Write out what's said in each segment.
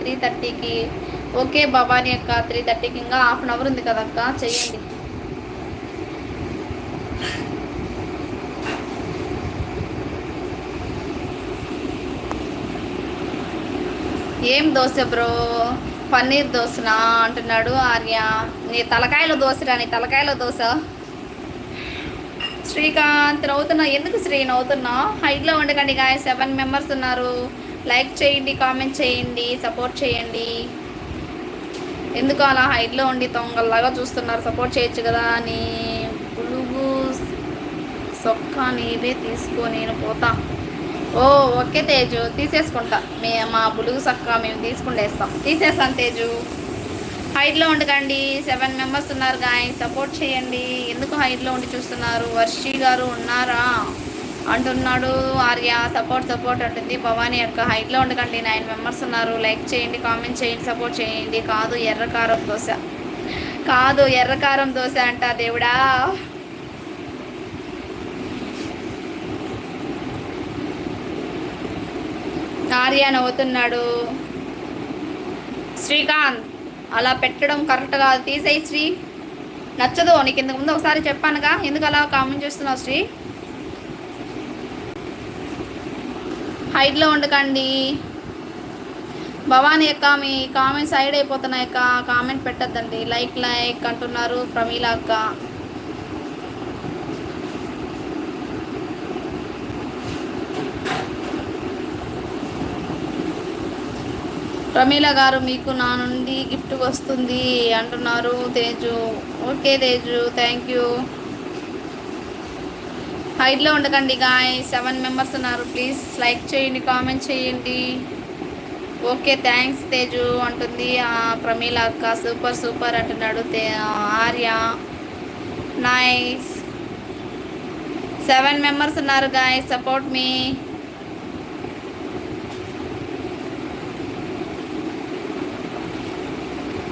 Three థర్టీకి. Okay Bhavani అక్క three థర్టీకి ఇంకా హాఫ్ అన్ అవర్ ఉంది కదక్క చెయ్యండి. ఏం దోశ బ్రో? పన్నీర్ దోశనా అంటున్నాడు ఆర్య. నీ తలకాయల దోశరా నీ తలకాయల దోశ. శ్రీకాంత్ నవ్వుతున్నా ఎందుకు శ్రీ నవ్వుతున్నా హైట్లో ఉండకండి గాయ సెవెన్ మెంబర్స్ ఉన్నారు. లైక్ చేయండి కామెంట్ చేయండి సపోర్ట్ చేయండి. ఎందుకు అలా హైట్లో ఉండి తొంగల్లాగా చూస్తున్నారు? సపోర్ట్ చేయొచ్చు కదా నీ పులుగు సొక్క నీవే తీసుకో నేను పోతా. ఓ ఓకే తేజు తీసేసుకుంటా. మే మా బులుగు సక్క మేము తీసుకుంటేస్తాం తీసేస్తాం తేజు. హైట్లో ఉండకండి. సెవెన్ మెంబర్స్ ఉన్నారు గాయ సపోర్ట్ చేయండి. ఎందుకు హైట్లో ఉండి చూస్తున్నారు? వర్షి గారు ఉన్నారా? అంటున్నాడు. ఆర్య సపోర్ట్ సపోర్ట్ అంటుంది. భవానీ యొక్క హైట్లో ఉండకండి. నైన్ మెంబర్స్ ఉన్నారు. లైక్ చేయండి కామెంట్ చేయండి సపోర్ట్ చేయండి. కాదు ఎర్రకారం దోశ. కాదు ఎర్రకారం దోశ అంట దేవుడా. ఆర్య నవ్వుతున్నాడు. శ్రీకాంత్ అలా పెట్టడం కరెక్ట్ కాదు. తీసేయి శ్రీ. నచ్చదు నీకు ఇంతకుముందు ఒకసారి చెప్పానుగా. ఎందుకు అలా కామెంట్ చేస్తున్నావు శ్రీ? హైట్లో ఉండకండి. భవానీ అక్క మీ కామెంట్ సైడ్ అయిపోతున్నాయి అక్క. కామెంట్ పెట్టద్దండి. లైక్ లైక్ అంటున్నారు ప్రమీల అక్క. ప్రమీల గారు మీకు నా నుండి గిఫ్ట్ వస్తుంది అంటున్నారు Teju. Okay Teju thank you. హైట్లో ఉండకండి గాయ సెవెన్ మెంబర్స్ ఉన్నారు. ప్లీజ్ లైక్ చేయండి కామెంట్ చేయండి. ఓకే థ్యాంక్స్ తేజు అంటుంది. ప్రమీల అక్క సూపర్ సూపర్ అంటున్నాడు తే ఆర్య. నైస్ సెవెన్ మెంబర్స్ ఉన్నారు guys support me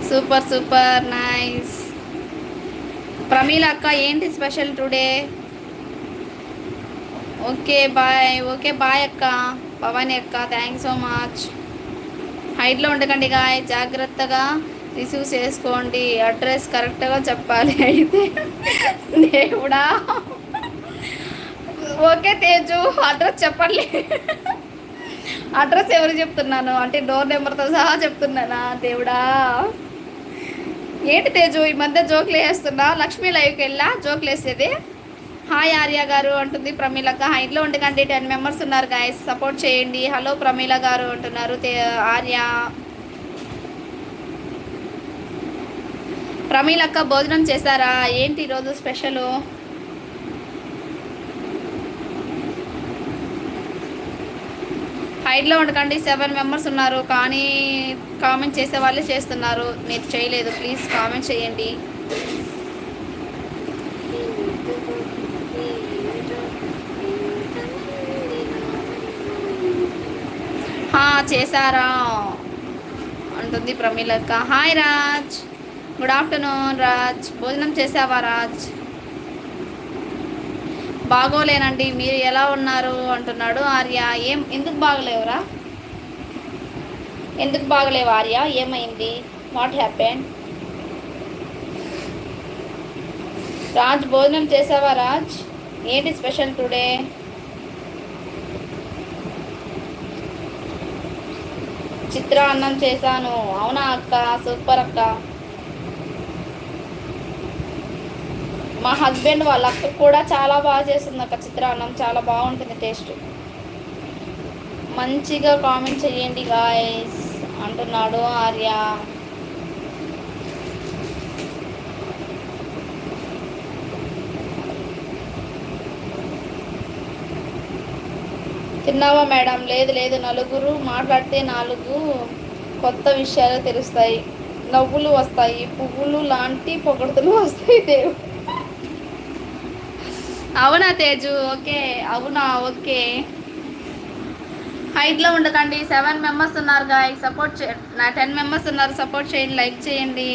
super super nice Pramila అక్క ఏంటి special today okay bye. Okay bye అక్క. భవానీ అక్క థ్యాంక్స్ సో మచ్ హైట్లో ఉండకండి గాయ జాగ్రత్తగా రిసీవ్ చేసుకోండి. అడ్రస్ కరెక్ట్గా చెప్పాలి అయితే. దేవుడా. ఓకే తేజు. అడ్రస్ చెప్పండి. అడ్రస్ ఎవరు చెప్తున్నాను? అంటే డోర్ నెంబర్తో సహా చెప్తున్నానా? దేవుడా. ఏంటి తేజు ఈ మధ్య జోకులు వేస్తున్నా? లక్ష్మీ లైవ్కి వెళ్ళా? జోకులు వేసేది? హాయ్ ఆర్య గారు అంటుంది ప్రమీలక్క హైట్లో ఉండకండి టెన్ మెంబర్స్ ఉన్నారు గాయస్ సపోర్ట్ చేయండి. హలో ప్రమీల గారు అంటున్నారు ఆర్య. ప్రమీలక్క భోజనం చేశారా? ఏంటి ఈరోజు స్పెషల్ హైట్లో ఉండకండి సెవెన్ మెంబర్స్ ఉన్నారు కానీ కామెంట్ చేసే వాళ్ళే చేస్తున్నారు. మీరు చేయలేదు ప్లీజ్ కామెంట్ చేయండి. చేశారా? అంటుంది ప్రమీలక్క. Hi Raj good afternoon Raj భోజనం చేసావా రాజ్ బాగోలేనండి. మీరు ఎలా ఉన్నారు? అంటున్నాడు ఆర్య. ఏం ఎందుకు బాగలేవురా? ఎందుకు బాగలేవు ఆర్య? ఏమైంది? వాట్ హ్యాపెన్ రాజ్ భోజనం చేసావా రాజ్? ఏంటి స్పెషల్ టుడే? చిత్ర అన్నం చేశాను. అవునా అక్క? సూపర్ అక్క. మా హస్బెండ్ వాళ్ళ అక్క కూడా చాలా బాగా చేస్తుంది అక్క చిత్రాన్నం చాలా బాగుంటుంది టేస్ట్. మంచిగా కామెంట్ చేయండి గాయస్ అంటున్నాడు ఆర్య. తిన్నావా మేడం? లేదు లేదు. నలుగురు మాట్లాడితే నాలుగు కొత్త విషయాలు తెలుస్తాయి. నవ్వులు వస్తాయి. పువ్వులు లాంటి పొగడతలు వస్తాయి దేవు అవునా తేజు? ఓకే. అవునా? ఓకే. హైట్లో ఉండకండి. సెవెన్ మెంబర్స్ ఉన్నారు గాయ. సపోర్ట్ చే నా టెన్ మెంబర్స్ ఉన్నారు. సపోర్ట్ చేయండి. లైక్ చేయండి.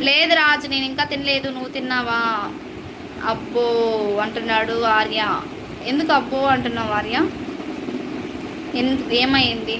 లేదు రాజు నేను ఇంకా తినలేదు. నువ్వు తిన్నావా? అబ్బో అంటున్నాడు ఆర్య. ఎందుకు అబ్బో అంటున్నావు ఆర్య? ఎందుకు ఏమైంది?